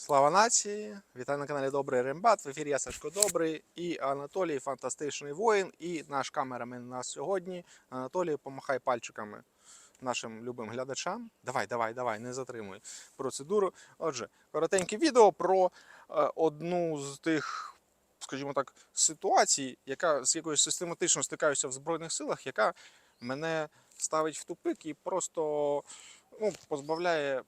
Слава нації! Вітаю на каналі Добрий Рембат. В ефірі я Сашко Добрий і Анатолій Фантастичний воїн. І наш камерамен у нас сьогодні. Анатолій, помахай пальчиками нашим любим глядачам. Давай, давай, давай, не затримуй процедуру. Отже, коротеньке відео про е, одну з тих, скажімо так, ситуацій, яка з якою систематично стикаюся в Збройних силах, яка мене ставить в тупик і просто ну, позбавляє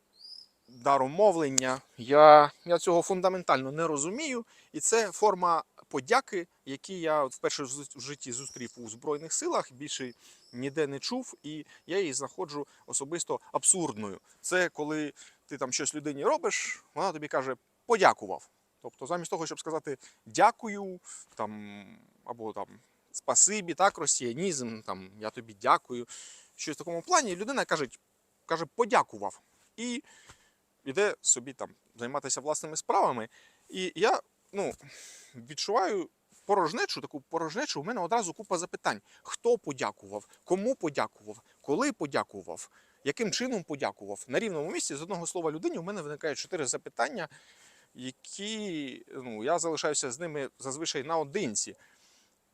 дару мовлення. Я, я цього фундаментально не розумію. І це форма подяки, які я вперше в житті зустрів у Збройних силах, більше ніде не чув, і я її знаходжу особисто абсурдною. Це коли ти там щось людині робиш, вона тобі каже подякував. Тобто, замість того, щоб сказати дякую, там або там спасибі, так, росіянізм, там я тобі дякую. Щось в такому плані, людина каже, каже подякував. І іде собі там займатися власними справами. І я ну, відчуваю порожнечу, таку порожнечу. У мене одразу купа запитань: хто подякував, кому подякував, коли подякував, яким чином подякував. На рівному місці з одного слова людині у мене виникає чотири запитання, які ну, я залишаюся з ними зазвичай наодинці.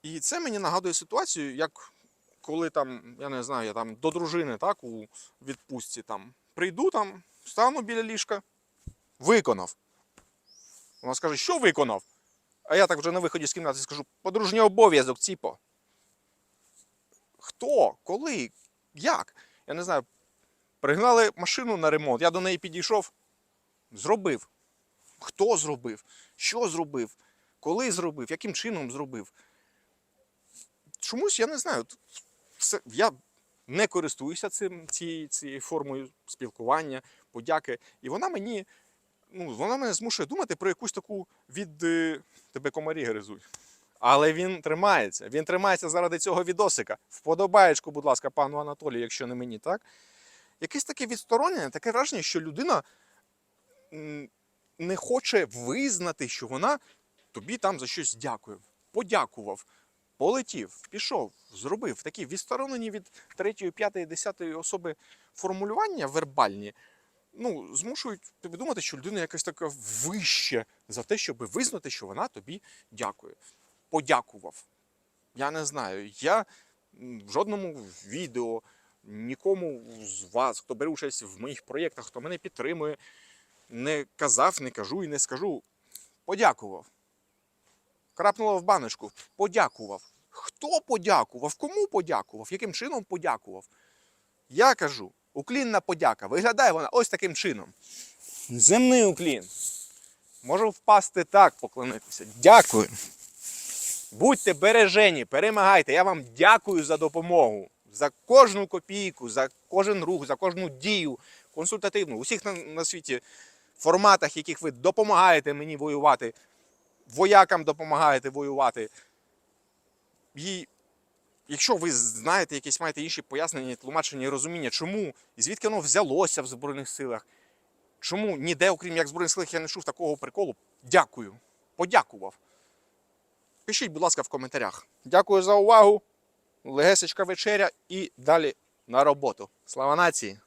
І це мені нагадує ситуацію, як коли там, я не знаю, я там до дружини так, у відпустці там прийду там, стану біля ліжка, виконав. Вона скаже, що виконав? А я так вже на виході з кімнати скажу, подружній обов'язок, ціпо. Хто? Коли? Як? Я не знаю. Пригнали машину на ремонт, я до неї підійшов, зробив. Хто зробив? Що зробив? Коли зробив? Яким чином зробив? Чомусь я не знаю. Це, я не користуюся цим, цією, цією формою спілкування, подяки. І вона мені, ну, вона мене змушує думати про якусь таку від е, тебе комарі гризуть. Але він тримається. Він тримається заради цього відосика. Вподобаєчку, будь ласка, пану Анатолію, якщо не мені, так? Якесь таке відсторонення, таке враження, що людина не хоче визнати, що вона тобі там за щось дякує. Подякував, полетів, пішов, зробив такі відсторонені від третьої, п'ятої, десятої особи формулювання вербальні. Ну, змушують тобі думати, що людина якась така вища за те, щоб визнати, що вона тобі дякує. Подякував. Я не знаю. Я в жодному відео нікому з вас, хто бере участь в моїх проєктах, хто мене підтримує, не казав, не кажу і не скажу. Подякував. Крапнуло в баночку. Подякував. Хто подякував? Кому подякував? Яким чином подякував? Я кажу, уклінна подяка. Виглядає вона ось таким чином. Земний уклін. Можу впасти так, поклонитися. Дякую. Будьте бережені, перемагайте. Я вам дякую за допомогу. За кожну копійку, за кожен рух, за кожну дію консультативну. Усіх на, на світі форматах, яких ви допомагаєте мені воювати, воякам допомагаєте воювати. І якщо ви знаєте, якісь маєте інші пояснення, тлумачення і розуміння, чому і звідки воно взялося в Збройних силах, чому ніде, окрім як Збройних силах, я не чув такого приколу, дякую. Подякував. Пишіть, будь ласка, в коментарях. Дякую за увагу. Легесечка вечеря і далі на роботу. Слава нації!